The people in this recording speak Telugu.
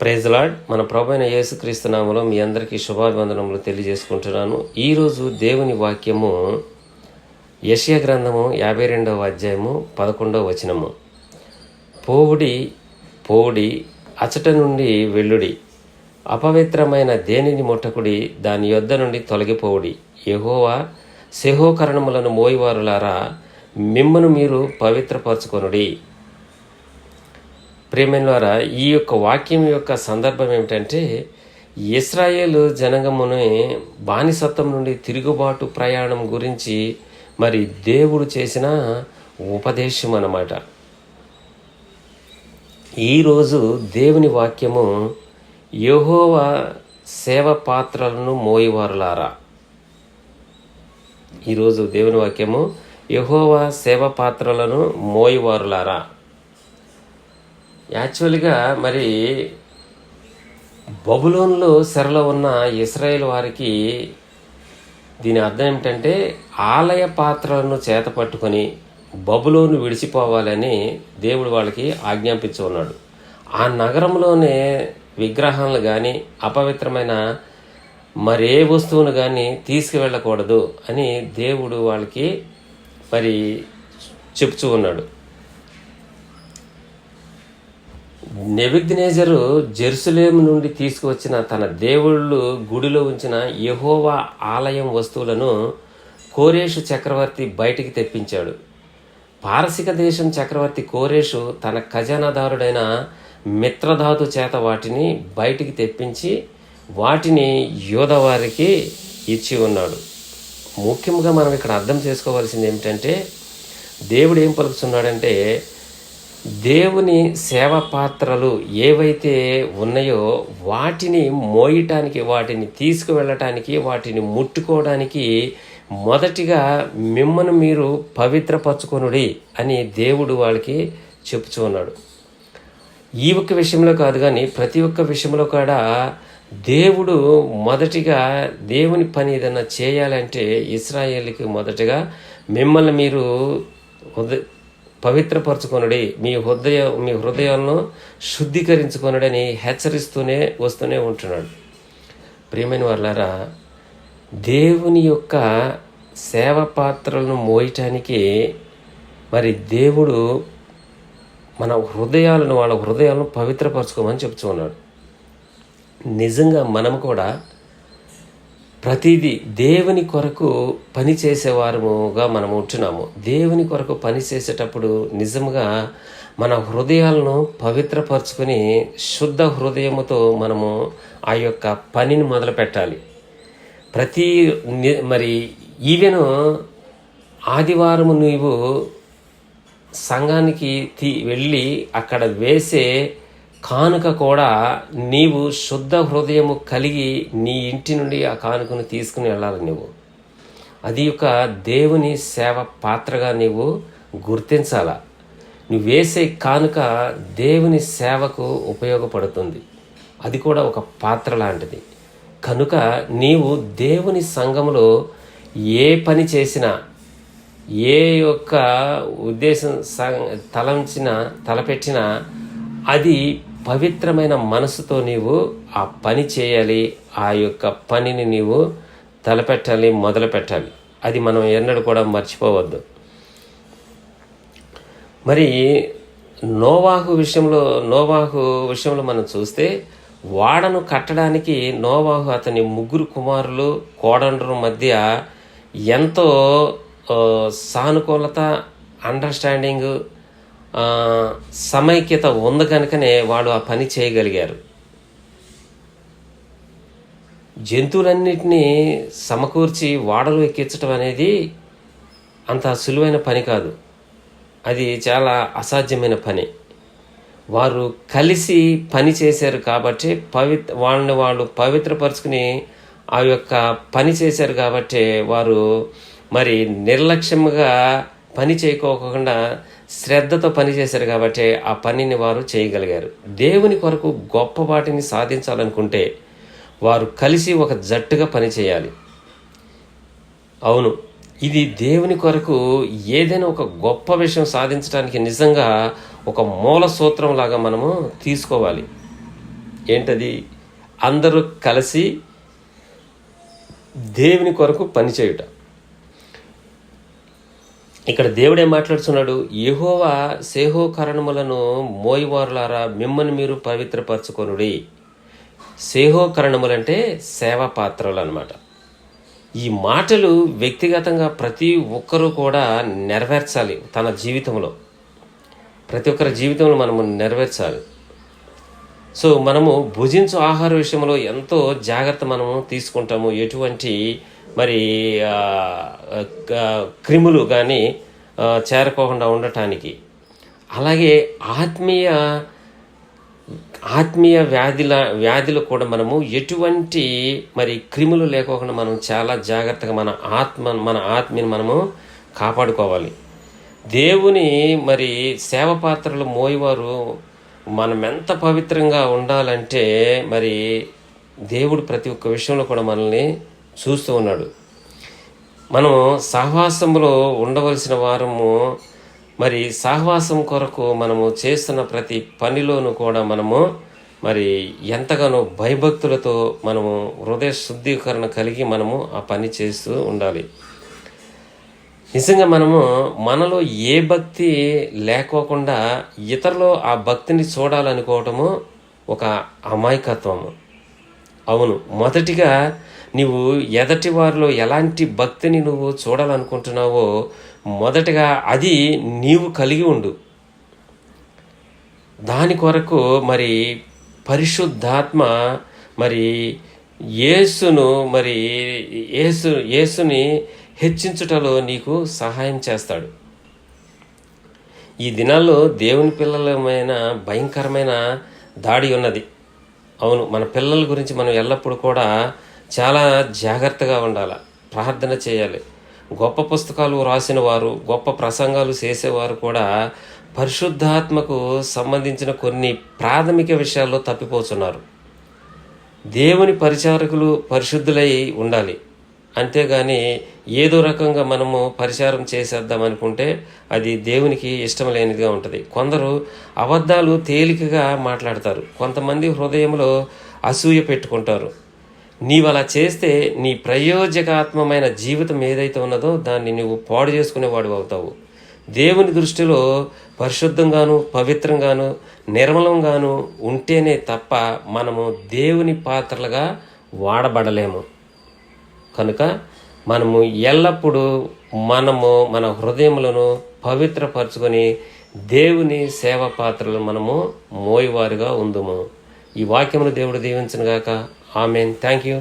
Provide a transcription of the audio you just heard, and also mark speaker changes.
Speaker 1: ప్రైజ్ లాడ్ మన ప్రభైన అయిన యేసుక్రీస్తు మీ అందరికీ శుభాభివందనములు తెలియజేసుకుంటున్నాను. ఈరోజు దేవుని వాక్యము యశయ గ్రంథము యాభై రెండవ అధ్యాయము పదకొండవ వచనము. పోవుడి పోవుడి అచట నుండి వెల్లుడి అపవిత్రమైన దేనిని ముట్టకుడి దాని యొద్ద నుండి తొలగిపోవుడి. యెహోవా సెహోకరణములను మోయివారులారా మిమ్మను మీరు పవిత్రపరచుకొనుడి. ప్రేమైన ద్వారా ఈ యొక్క వాక్యం యొక్క సందర్భం ఏమిటంటే ఇస్రాయేల్ జనగమునే బానిసత్వం నుండి తిరుగుబాటు ప్రయాణం గురించి మరి దేవుడు చేసిన ఉపదేశం అన్నమాట. ఈరోజు దేవుని వాక్యము యహోవ సేవ పాత్రలను మోయివారులారా. ఈరోజు దేవుని వాక్యము యహోవ సేవ పాత్రలను మోయివారులారా. యాక్చువల్గా మరి బబులోన్లో సెరలో ఉన్న ఇస్రాయేల్ వారికి దీని అర్థం ఏమిటంటే ఆలయ పాత్రలను చేత పట్టుకొని బబులోను విడిచిపోవాలని దేవుడు వాళ్ళకి ఆజ్ఞాపించి ఉన్నాడు. ఆ నగరంలోనే విగ్రహాలను కానీ అపవిత్రమైన మరే వస్తువును కానీ తీసుకువెళ్ళకూడదు అని దేవుడు వాళ్ళకి మరి చెప్తూ ఉన్నాడు. నెబిగ్నేజరు జెరూసలేం నుండి తీసుకువచ్చిన తన దేవుళ్ళు గుడిలో ఉంచిన యహోవా ఆలయం వస్తువులను కోరేషు చక్రవర్తి బయటికి తెప్పించాడు. పారసిక దేశం చక్రవర్తి కోరేషు తన ఖజానాదారుడైన మిత్రధాతు చేత వాటిని బయటికి తెప్పించి వాటిని యోధవారికి ఇచ్చి ఉన్నాడు. ముఖ్యంగా మనం ఇక్కడ అర్థం చేసుకోవాల్సింది ఏమిటంటే దేవుడు ఏం పలుకుతున్నాడంటే దేవుని సేవ పాత్రలు ఏవైతే ఉన్నాయో వాటిని మోయటానికి వాటిని తీసుకువెళ్ళటానికి వాటిని ముట్టుకోవడానికి మొదటిగా మిమ్మను మీరు పవిత్రపరచుకొనుడి అని దేవుడు వాళ్ళకి చెప్పుచున్నాడు ఈ ఒక్క విషయంలో కాదు కానీ ప్రతి ఒక్క విషయంలో కూడా దేవుడు మొదటిగా దేవుని పని ఏదైనా చేయాలంటే ఇస్రాయేల్కి మొదటగా మిమ్మల్ని మీరు పవిత్రపరచుకొనుడి. మీ హృదయ మీ హృదయాలను శుద్ధీకరించుకొనుడని హెచ్చరిస్తూనే వస్తూనే ఉంటున్నాడు. ప్రియమైన వాళ్ళారా దేవుని యొక్క సేవ పాత్రలను మోయటానికి మరి దేవుడు మన హృదయాలను వాళ్ళ హృదయాలను పవిత్రపరచుకోమని చెప్తూ ఉన్నాడు. నిజంగా మనం కూడా ప్రతిదీ దేవుని కొరకు పని చేసేవారముగా మనం ఉంటున్నాము. దేవుని కొరకు పని చేసేటప్పుడు నిజంగా మన హృదయాలను పవిత్రపరచుకొని శుద్ధ హృదయముతో మనము ఆ యొక్క పనిని మొదలు పెట్టాలి ప్రతి మరి ఈవెను ఆదివారము నీవు సంఘానికి తీ వెళ్ళి అక్కడ వేసే కానుక కూడా నీవు శుద్ధ హృదయము కలిగి నీ ఇంటి నుండి ఆ కానుకను తీసుకుని వెళ్ళాలి నువ్వు అది ఒక దేవుని సేవ పాత్రగా నీవు గుర్తించాల? నువ్వు వేసే కానుక దేవుని సేవకు ఉపయోగపడుతుంది. అది కూడా ఒక పాత్ర లాంటిది. కనుక నీవు దేవుని సంఘములో ఏ పని చేసినా ఏ యొక్క ఉద్దేశం తలంచిన తలపెట్టినా అది పవిత్రమైన మనసుతో నీవు ఆ పని చేయాలి ఆ యొక్క పనిని నీవు తలపెట్టాలి మొదలు పెట్టాలి అది మనం ఎన్నడూ కూడా మర్చిపోవద్దు. మరి నోవాహు విషయంలో నోవాహు విషయంలో మనం చూస్తే వాడను కట్టడానికి నోవాహు అతని ముగ్గురు కుమారులు కోడండ్రు మధ్య ఎంతో సానుకూలత అండర్స్టాండింగ్ సమైక్యత ఉంది కనుకనే వాడు ఆ పని చేయగలిగారు. జంతువులన్నిటినీ సమకూర్చి వాడలు ఎక్కించడం అనేది అంత సులువైన పని కాదు. అది చాలా అసాధ్యమైన పని. వారు కలిసి పని చేశారు కాబట్టి పవిత్ర వాళ్ళని వాళ్ళు పవిత్రపరుచుకుని ఆ యొక్క పని చేశారు కాబట్టి వారు మరి నిర్లక్ష్యంగా పని చేయకోకుండా శ్రద్ధతో పనిచేశారు కాబట్టి ఆ పనిని వారు చేయగలిగారు. దేవుని కొరకు గొప్ప వాటిని సాధించాలనుకుంటే వారు కలిసి ఒక జట్టుగా పని చేయాలి. అవును ఇది దేవుని కొరకు ఏదైనా ఒక గొప్ప విషయం సాధించడానికి నిజంగా ఒక మూల సూత్రం లాగా మనము తీసుకోవాలి. ఏంటది? అందరూ కలిసి దేవుని కొరకు పనిచేయుట ఇక్కడ దేవుడే మాట్లాడుతున్నాడు? యహోవా సేహో కరణములను మోయివారులారా మిమ్మల్ని మీరు పవిత్రపరచుకొనుడి. సేహో కరణములంటే సేవా పాత్రలు అనమాట ఈ మాటలు వ్యక్తిగతంగా ప్రతి ఒక్కరూ కూడా నెరవేర్చాలి తన జీవితంలో. ప్రతి ఒక్కరి జీవితంలో మనము నెరవేర్చాలి. సో మనము భుజించు ఆహార విషయంలో ఎంతో జాగ్రత్త మనము తీసుకుంటాము. ఎటువంటి మరి క్రిములు కానీ చేరకోకుండా ఉండటానికి. అలాగే ఆత్మీయ ఆత్మీయ వ్యాధుల వ్యాధులు కూడా మనము ఎటువంటి మరి క్రిములు లేకోకుండా మనం చాలా జాగ్రత్తగా మన ఆత్మ మన ఆత్మని మనము కాపాడుకోవాలి. దేవుని మరి సేవ పాత్రలు మోయవారు మనం ఎంత పవిత్రంగా ఉండాలంటే మరి దేవుడు ప్రతి ఒక్క విషయంలో కూడా మనల్ని చూస్తూ ఉన్నాడు. మనం సహవాసంలో ఉండవలసిన వారము మరి సహవాసం కొరకు మనము చేస్తున్న ప్రతి పనిలోనూ కూడా మనము మరి ఎంతగానో భయభక్తులతో మనము హృదయ శుద్ధీకరణ కలిగి మనము ఆ పని చేస్తూ ఉండాలి. నిజంగా మనము మనలో ఏ భక్తి లేకోకుండా ఇతరులో ఆ భక్తిని చూడాలనుకోవటము ఒక అమాయకత్వము. అవును. మొదటిగా నీవు ఎదటి వారిలో ఎలాంటి భక్తిని నువ్వు చూడాలనుకుంటున్నావో మొదటగా అది నీవు కలిగి ఉండు. దాని కొరకు మరి పరిశుద్ధాత్మ మరి యేసును మరి యేసు యేసుని హెచ్చించుటలో నీకు సహాయం చేస్తాడు. ఈ దినాల్లో దేవుని పిల్లలమైన భయంకరమైన దాడి ఉన్నది. అవును మన పిల్లల గురించి మనం ఎల్లప్పుడూ కూడా చాలా జాగ్రత్తగా ఉండాలి ప్రార్థన చేయాలి. గొప్ప పుస్తకాలు రాసిన వారు గొప్ప ప్రసంగాలు చేసేవారు కూడా పరిశుద్ధాత్మకు సంబంధించిన కొన్ని ప్రాథమిక విషయాల్లో తప్పిపోతున్నారు. దేవుని పరిచారకులు పరిశుద్ధులై ఉండాలి. అంతేగాని ఏదో రకంగా మనము పరిచారం చేసేద్దాం అనుకుంటే అది దేవునికి ఇష్టం లేనిదిగా ఉంటుంది. కొందరు అబద్ధాలు తేలికగా మాట్లాడతారు. కొంతమంది హృదయంలో అసూయ పెట్టుకుంటారు. నీవు అలా చేస్తే నీ ప్రయోజకాత్మమైన జీవితం ఏదైతే ఉన్నదో దాన్ని నువ్వు పాడు చేసుకునేవాడు అవుతావు. దేవుని దృష్టిలో పరిశుద్ధంగాను పవిత్రంగాను నిర్మలంగాను ఉంటేనే తప్ప మనము దేవుని పాత్రలుగా వాడబడలేము. కనుక మనము ఎల్లప్పుడూ మనము మన హృదయములను పవిత్రపరచుకొని దేవుని సేవ పాత్రలు మనము మోయివారుగా ఉందుము. ఈ వాక్యమును దేవుడు దీవించను గాక ఆమెన్. Thank you.